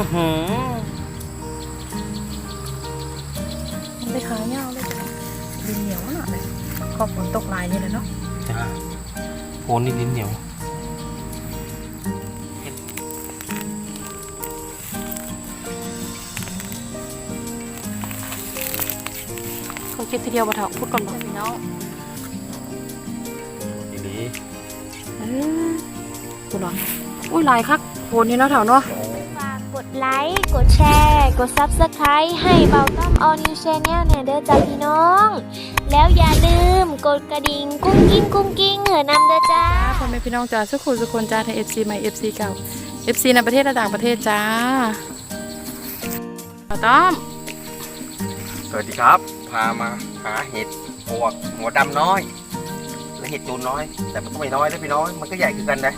อหือมันไปขายเงาเลยจ้ะดินเหนียวหน่อยเลยขอบฝนตกลายนี่แหละเนาะจ้าโคนนี่ดินเหนียวเขาคิดทีเดียวบ่เถาพูดก่อนบอกพี่น้องดีดีเออกูหน่อยอุ้ยลายคักโคนนี่เนาะเถาเนาะฝา กกดไลค์ กดแชร์ กด Subscribe ให้เบาต้อม All New Channel เนี่ยเด้อจ้าพี่น้อง แล้วอย่าลืมกดกระดิ่งกุ้งกิ้งกุ้งกิ้งเหอะนำเด้อจ้าพ่อแม่พี่น้องจ้าสุขุสุคนจ้าไทยเอฟซีใหม่เอฟซีเก่าเอฟซีในประเทศและต่างประเทศจ้าเอาต้อมสวัสดีครับ พามาหาเห็ดปวกหัวดำน้อย และเห็ดตูนน้อย แต่มันก็ไม่น้อยนะพี่น้อย มันก็ใหญ่คือกันนะ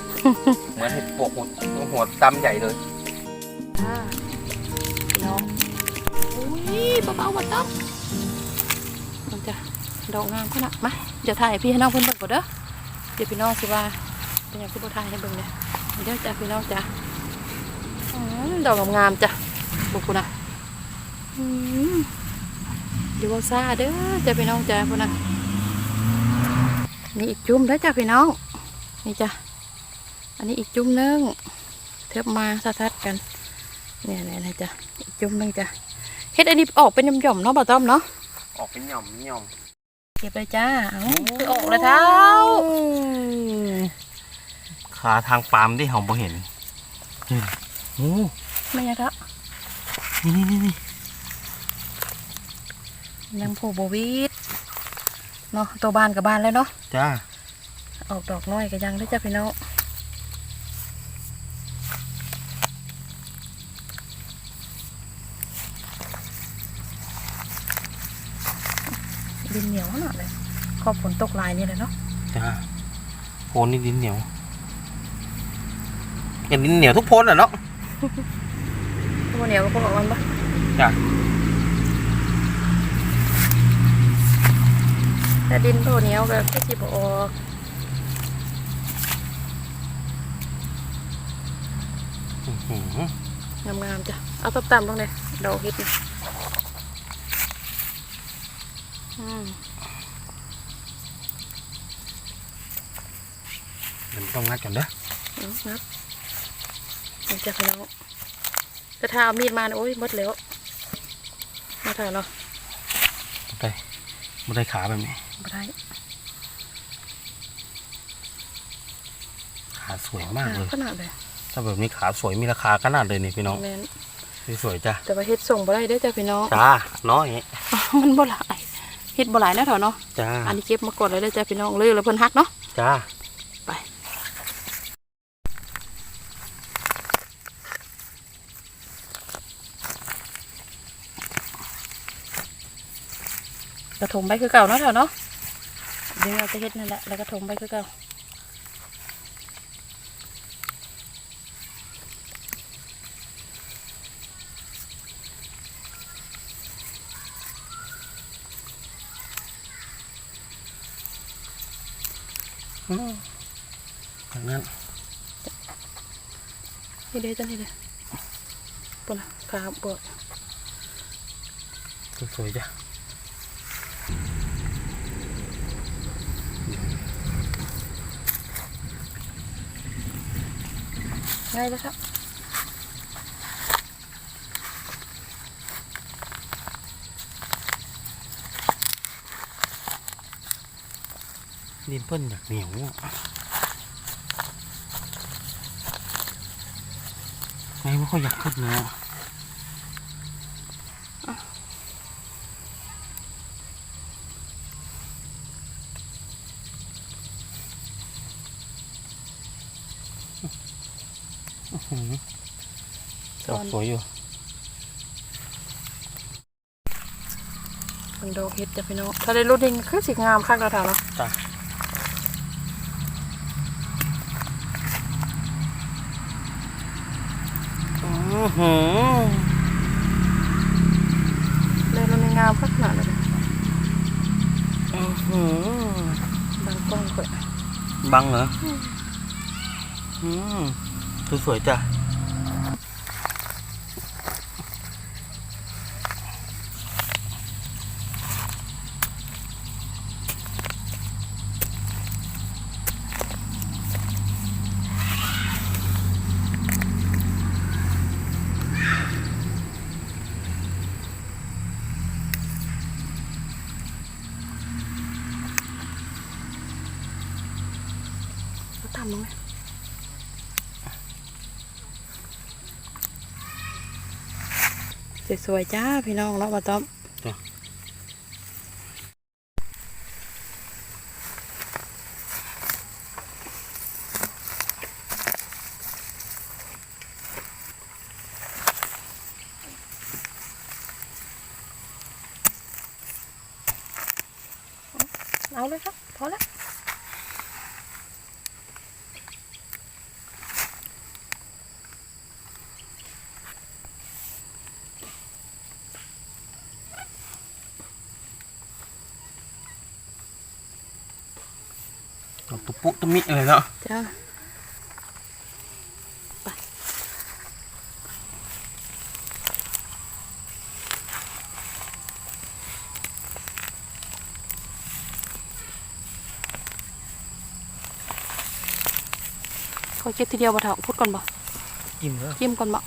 เหมือนเห็ดปวกหัวหัวดำใหญ่เลย จ้าพี่น้องอุ้ยเบาๆบ่ต้อมมันจะดอกงามขนาดมาเดี๋ยวถ่ายพี่ให้น้องเพิ่นเบิ่งก่อนเด้อเดี๋ยวพี่น้องสิว่าเป็นอย่างที่บ่ถ่ายให้เบิ่งเนี่ยเดี๋ยวจ้าพี่น้องจ้าอืมดอกงามๆจ้ะบุกคุณนะอืมเดี๋ยวเอาซาเด้อจ้าพี่น้องจ้าพุ่นนะนี่อีกจุ่มเด้อจ้าพี่น้องนี่จ้ะอันนี้อีกจุ่มหนึงเทียบมาสัดๆกัน เนี่ยเนี่ยนะจ๊ะอีกจุ่มหนึงจ้ะเฮ็ดอันนี้ออกเป็นหย่อมๆเนาะบ่ต้อมเนาะออกเป็นหย่อมหย่อมเก็บเลยจ้าเอ้าคือออกเลยเท้าขาทางปาล์มที่เราบ่เห็นนี่โอ้ไม่ยังเถอะนี่นี่นี่นี่ยังผูโบวีดเนาะตัวบ้านกับบ้านแล้วเนาะจ้าออกดอกน้อยก็ยังได้อจ้ะพี่น้องดินเหนียวหน่อยเลยข อบฝนตกลายนี่เลยเนาะจ้าโคนนี่ดินเหนียวอย่างดินเหนียวทุกโพนอะเนาะตัวเหนียวก็พวกออกมันปะจ้ะแต่ดินตัวเหนียวก็แค่จีบออกอื้อหืองามๆจ้ะ เอาตับต่ำลงเลยดอกเห็ดนี่อืม เดี๋ยวต้องงัดก่อนเด้อเอานับนี่จ้ะพี่น้องแต่ถ้าเอามีดมาเนี่ยโอ้ยหมดแล้วมาถ่ายเนาะไปไม่ได้ขาแบบนี้มาได้ขาสวยมากเลยขนาดเลยถ้าแบบนี้ขาสวยมีราคาขนาดเลยนี่พี่น้องแม่นสวยๆจ้ะแต่ว่าเฮ็ดส่งบ่ได้เด้อจ้ะพี่น้องจ้าน้อยมันบ่หลายเฮ็ดบ่หลายนะเถอะเนาะจ้าอันนี้เก็บมาก่อนเลยเด้อจ้ะพี่น้องเลยแล้วเพิ่นฮักเนาะจ้า กระถมไปคือเก่าเนาะเถอะเนาะเดี๋ยวเราจะเฮ็ดนั่นแหละแล้วกระถมไปคือเก่าอืมจากนั้นนี่เด้อจ้ะนี่เด้อปุ่นน่ะขาบวกสวยๆจ้ะ ได้แล้วครับดินเปิ้ลอยากเหนียวอะไงไม่ค่อยอยากขึ้นเนาะอื้อหือ ดอกสวยอยู่เป็นดอกเห็ดจ้ะพี่น้องถ้าได้รุ่นนี้คือสีงามคักแล้วเถอะเนาะจ้ะอื้อหือเลยรุ่นนี้งามคักขนาดเลยอื้อหือบางกล้องข่อยบังเหรออืม สวยๆจ้ะทำมั้ง สวยๆจ้าพี่น้องเนาะบ่ต้อมเอาเลยครับพอแล้ว ปุตุมิเลยเนาะจ้าไปเขาเก็บทีเดียวบ่เถอะพูดก่อนบ่กินเลยจิ้มก่อนบ่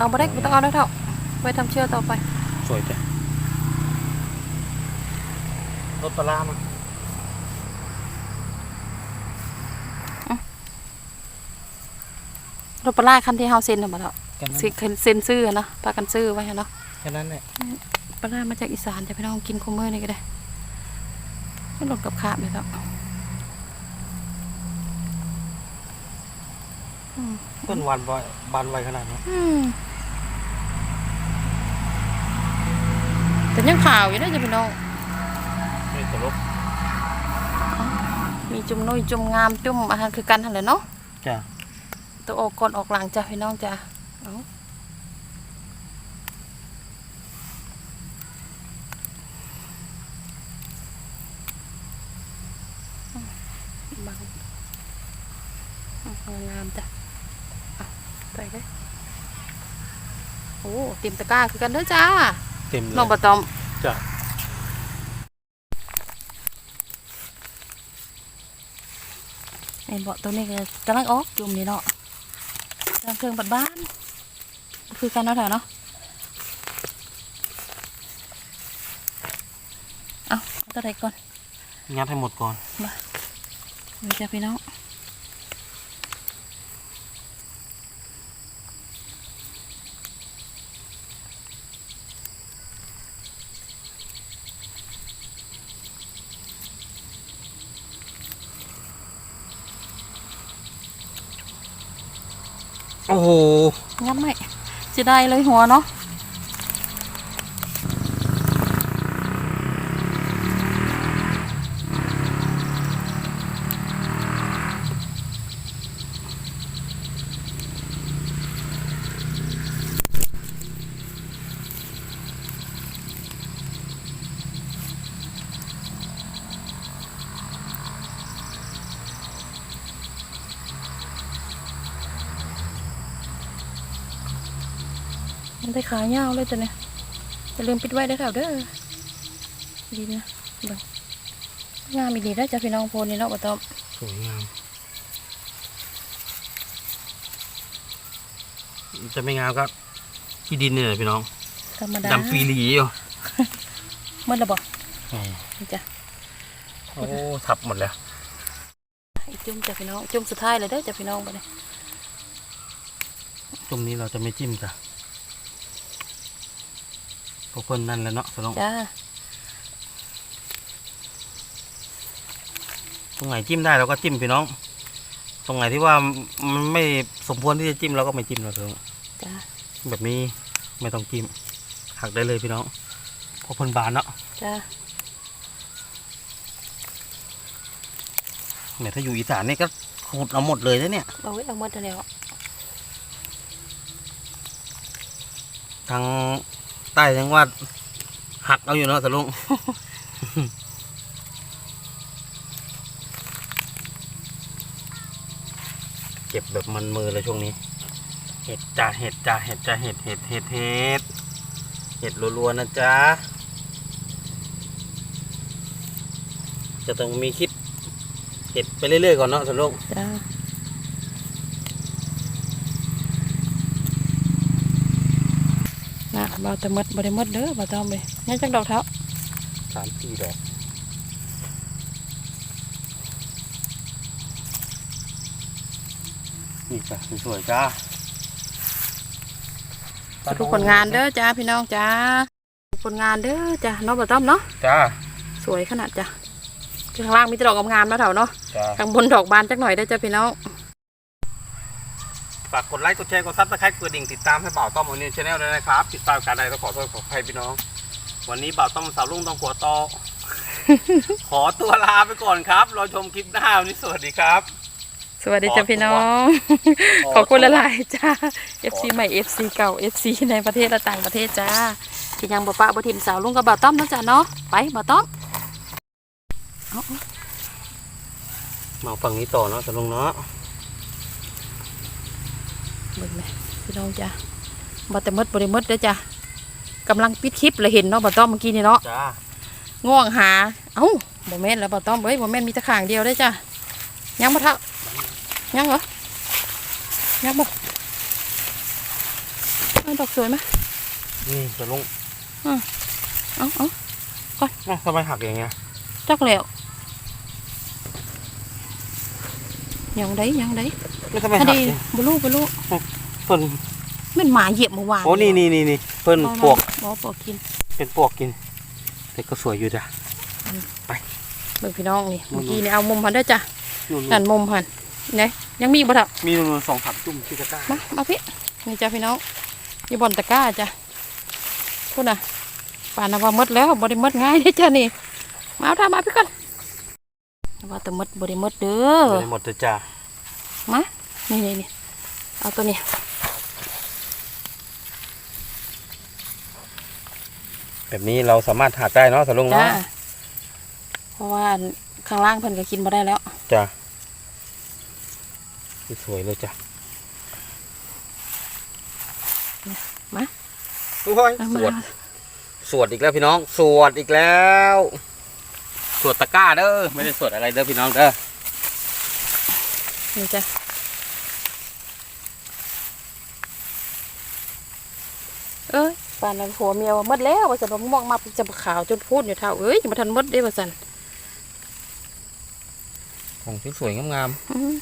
เอาบ่ได้ไม่ต้องเอาแล้วเถอะไว้ทำเชื่อต่อไป สวยจ้ะรถปลาร้ามารถปลาร้าคันที่เฮาเซ็นน่ะบ่เถอะแค่นั้นสิเซ็นซื้ออะเนาะพากันซื้อไว้อะเนาะแค่นั้นแหละปลาร้ามาจากอีสานจะไปลองกินคุมเมอร์นี่ก็ได้ไม่หลดกับขาบเลยครับต้นวันไวบานไวขนาดนี้ อืมแต่ยังข่าวอยู่นะจะพี่น้องไม่ตลกมีจุ่มนุยจุ่มงามจุ่มอาหารคือกันหั่นแหละเนาะจ้ะตัวออกก่อนออกหลังจ้ะพี่น้องจ้ะเอาบังเอางามจ้ะเอาใส่เลยโอ้เต็มตะกร้าคือกันเด้อจ้า เต็มเลยน้องบะตอมจ้ะไอ้เบาะตัวนี้ก็กำลังออกจุ่มนี่เนาะทางเครื่องบัดบ้าน คือกันเนาะแถวเนาะเอาเอาตัวใดก่อนงัดให้หมดก่อนเดี๋ยวจะพี่น้อง โอ้โห งัดไหม จะได้เลยหัวเนาะ มันได้ขายาวเลยตัวเนี้ยจะลืมปิดไว้ได้อค่ะเด้อดีนะเบิ่งงามอีดีได้อจ้ะพี่น้องโพนี่เนาะบะตอมสวยงามจะไม่งามก็ที่ดินนี่แหละพี่น้องธรรมดาดำปีหลีอยู่เมื่อระบอกนี่จ้ะโอ้ทับหมดแล้วอีกจุ่มจ้ะพี่น้องจุ่มสุดท้ายเลยเด้อจ้ะพี่น้องไปเลยตรงนี้เราจะไม่จิ้มจ้ะเพราะคนนั่นแหละเนาะสลองจ้าตรงไหนจิ้มได้เราก็จิ้มพี่น้อง ตรงไหนที่ว่ามันไม่สมควรที่จะจิ้มเราก็ไม่จิ้มเราสลองจ้าแบบนี้ไม่ต้องจิ้มหักได้เลยพี่น้องเพราะเพิ่นบานเนาะจ้าเนี่ยถ้าอยู่อีสานนี่ก็ขูดเอาหมดเลยนะเนี่ยเอาไว้เอาหมดแล้วทางใต้ยังว่าหักเอาอยู่เนาะสลุงเก็บแบบมันมือเลยช่วงนี้ เห็ดจ้าเห็ดจ้าเห็ดจ้าเห็ดเห็ดเห็ดเห็ดเห็ดรัวๆนะจ๊ะจจะต้องมีคลิปเห็ดไปเรื่อยๆก่อนเนาะสลุงจ้าน่ะ เบาแต่หมดบ่ได้หมดเด้อบ่ต้องไปยังจักดอกเท้าสามสี่ดอกนี่จ้ะสวยๆจ้าทุกผลงานเด้อจ้าพี่น้องจ้าผลงานเด้อจ้าเนาะบ่ต้อมเนาะจ้าสวยขนาดจ้ะข้างล่างมีแต่ดอกงามๆนะเถาเนาะจ้าข้างบนดอกบานจักหน่อยได้อจ้าพี่น้อง ฝากกดไลค์กดแชร์กดซับสไครต์กดดิ่งติดตามให้บ่าวต้อมอนิวชาแนลด้วยนะครับติดตามการใดต้องขอโทษขออภัยพี่น้อง วันนี้บ่าวต้อมสาวลุงต้องหัวโตอ ขอตัวลาไปก่อนครับรอชมคลิปหน้าวันนี้สวัสดีครับ สวัสดีจ้าพี่น้องขอขอบคุณละลายๆจ้า FC ใหม่ FC เก่า FC ในประเทศและต่างประเทศจ้าที่ยังบ่ปะบ่ทิมสาวลุงกับบ่าวต้อมเนาะจ้าเนาะไปบ่าวต้อมเอา มาฝั่งนี้ต่อเนาะสาวลุงเนาะๆ เบิ่งเลยพี่น้องจ้าบ่แต่หมดบ่ได้หมดเด้อจ้ากำลังปิดคลิปเลยเห็นเนาะบ่าวต้อมเมื่อกี้นี่เนาะจ้าง่วงหา เอ้าบ่แม่นแล้วบ่ต้อมเอ้ยบ่แม่นมีแตะข้างเดียวได้อจ้ะยังบ่เท่ายังเหรอยังบ่เอาดอกสวยไหมนี่สาวลุงเอาเอาอ้าวทำไมหักอย่างเงี้ยจักแล้วยังได้ยังได้ ไม่ทำไมพอหักดีเนี่ยบ่รู้บ่รู้เพิ่นมันหมาเหยียบเมื่อวานโอ้นี่นี่นี่นี่เพิ่นบ่ปวกบ่ปวกกินเป็นปวกกิน แต่ก็สวยอยู่จ้ะเบิ่งพี่น้องนี่นู่นๆเมื่อกี้นี่เอามุมพันเด้อจ้ะนู่นนั่นมุมพันไหนยังมีอีกบ่เท่าๆมีนู่นๆสองสามจุ่มที่ตะกร้ามามาพี่นี่จ้ะพี่น้องอยู่บนตะกร้าจ้ะพูดน่ะป่านนะว่าหมดแล้วบริมดง่ายเด้อจ้ะนี่มาเอาท่ามาพี่ก่อนว่าแต่หมดบริมดเด้อเลยหมดเลยจ้ามา นี่นี่นี่เอาตัวนี้แบบนี้เราสามารถหักได้เนาะสาวลุงจ้าเนาะเพราะว่าข้างล่างเพิ่นก็กินมาได้แล้ว จ้ะสวยเลยจ้ะมาโอ้ยเอาสมา วดสวดอีกแล้วพี่น้อง สวดอีกแล้ว สวดตะกร้าเด้อไม่ได้สวดอะไรเด้อพี่น้องเด้อนี่จ้ะ เอ้ยป่านนั้นผัวเมียว่าหมดแล้วว่าสันว่ามองมาเป็นจะขาวจนพูดอยู่เท่าเอ้ยยังมาทันหมดเด้อว่าสันของสวยๆงามอื้อ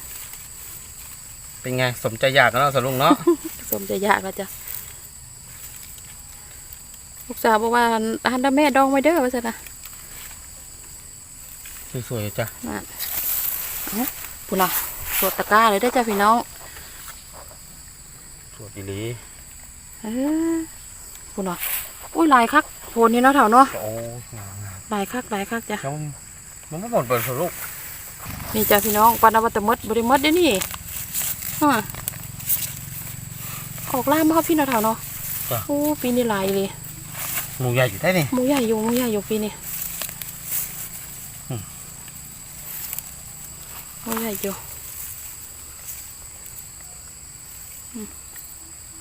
ๆเป็นไงสมใจอยากกันเนาะสาวลุงเนาะ สมจะยากแล้วจ้ะลูกสาวบอกว่าหันดาแม่ดองไว้เด้อว่าสันนะสวยๆจ้ะนั่นเอาปุ่นน่ะสวดตะกร้าเลยได้อจ้ะพี่น้องสวดอีหลีเออ ปุ่นน่ะอุ้ยลายคักโพนนี่เนาะเถ่าเนาะโอ้งามลายคักลายคักจ้ะๆแล้วมันไม่หมดเปิดสาวลุงนี่จ้ะพี่น้องปานนวัตมดบริมดเด้อนี่ฮะออกล่ามมาครับพี่เนาะเถ่าเนาะโอ้ปีนี้ลายเลยหมูใหญ่อยู่ได้นี่หมูใหญ่อยู่หมูใหญ่อยู่ปีนี้อืมหมูใหญ่อยู่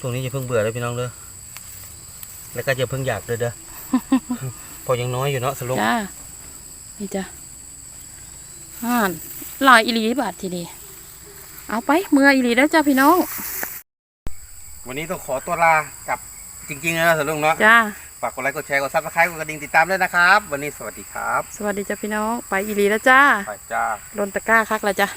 ตรงนี้จะเพิ่งเบื่อเลยพี่น้องเด้อ แล้วก็จะเพิ่งอยากเลยเด้อ พอยังน้อยอยู่เนาะสาวลุงจ้า นี่จ้ะห่านลายอิลีบาททีนี้เอาไปเมื่ออิลีแล้วจ้าพี่น้อง วันนี้ต้องขอตัวลากลับจริงๆนะสาวลุงเนาะ จ้า ฝากกดไลค์กดแชร์กดซับสไครต์กดกระดิ่งติดตามด้วยนะครับ วันนี้สวัสดีครับ สวัสดีจ้าพี่น้อง ไปอิลีแล้วจ้า ไปจ้าโดนตะกร้าคักแล้วจ้า